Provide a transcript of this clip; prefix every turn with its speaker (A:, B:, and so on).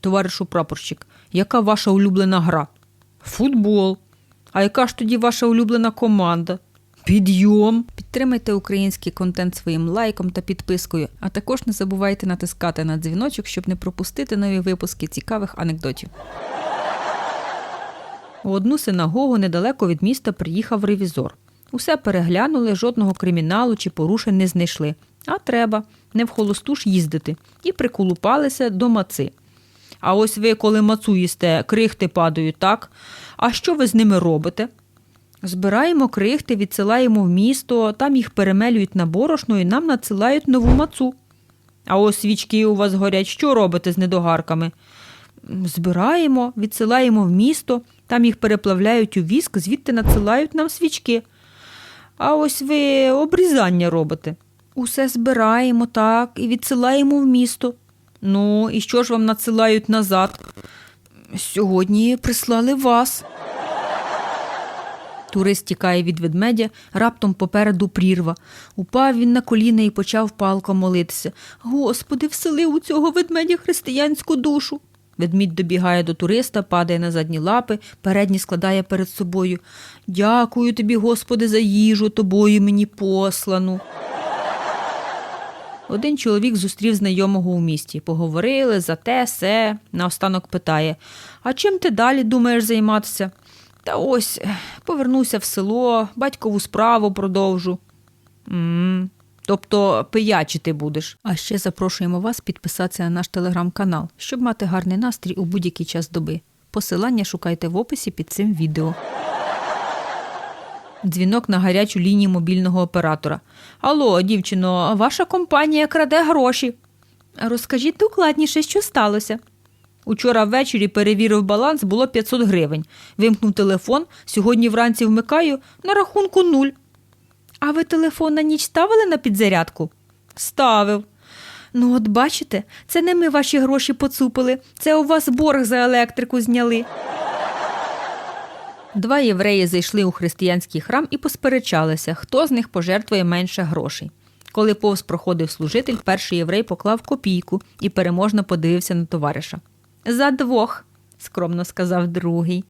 A: Товаришу прапорщик, яка ваша улюблена гра? Футбол. А яка ж тоді ваша улюблена команда? Підйом. Підтримайте український контент своїм лайком та підпискою, а також не забувайте натискати на дзвіночок, щоб не пропустити нові випуски цікавих анекдотів. У одну синагогу недалеко від міста приїхав ревізор. Усе переглянули, жодного криміналу чи порушень не знайшли. А треба, не в холосту ж їздити. І приколупалися до маци. А ось ви, коли мацу їсте, крихти падають, так? А що ви з ними робите? Збираємо крихти, відсилаємо в місто, там їх перемелюють на борошно і нам надсилають нову мацу. А ось свічки у вас горять, що робите з недогарками? Збираємо, відсилаємо в місто, там їх переплавляють у віск, звідти надсилають нам свічки. А ось ви обрізання робите. Усе збираємо так і відсилаємо в місто. Ну, і що ж вам надсилають назад? Сьогодні прислали вас. Турист тікає від ведмедя, раптом попереду прірва. Упав він на коліна і почав палко молитися. Господи, всели у цього ведмедя християнську душу. Ведмідь добігає до туриста, падає на задні лапи, передні складає перед собою. Дякую тобі, Господи, за їжу тобою мені послану. Один чоловік зустрів знайомого у місті. Поговорили за те, се. Наостанок питає: А чим ти далі думаєш займатися? Та ось повернуся в село, батькову справу продовжу. м Тобто пиячити будеш. А ще запрошуємо вас підписатися на наш телеграм-канал, щоб мати гарний настрій у будь-який час доби. Посилання шукайте в описі під цим відео. Дзвінок на гарячу лінію мобільного оператора. Алло, дівчино, ваша компанія краде гроші. Розкажіть докладніше, що сталося. Учора ввечері перевірив баланс, було 500 гривень. Вимкнув телефон, сьогодні вранці вмикаю на рахунку нуль. А ви телефон на ніч ставили на підзарядку? Ставив. Ну, от бачите, це не ми ваші гроші поцупили, це у вас борг за електрику зняли. Два євреї зайшли у християнський храм і посперечалися, хто з них пожертвує менше грошей. Коли повз проходив служитель, перший єврей поклав копійку і переможно подивився на товариша. За двох, скромно сказав другий.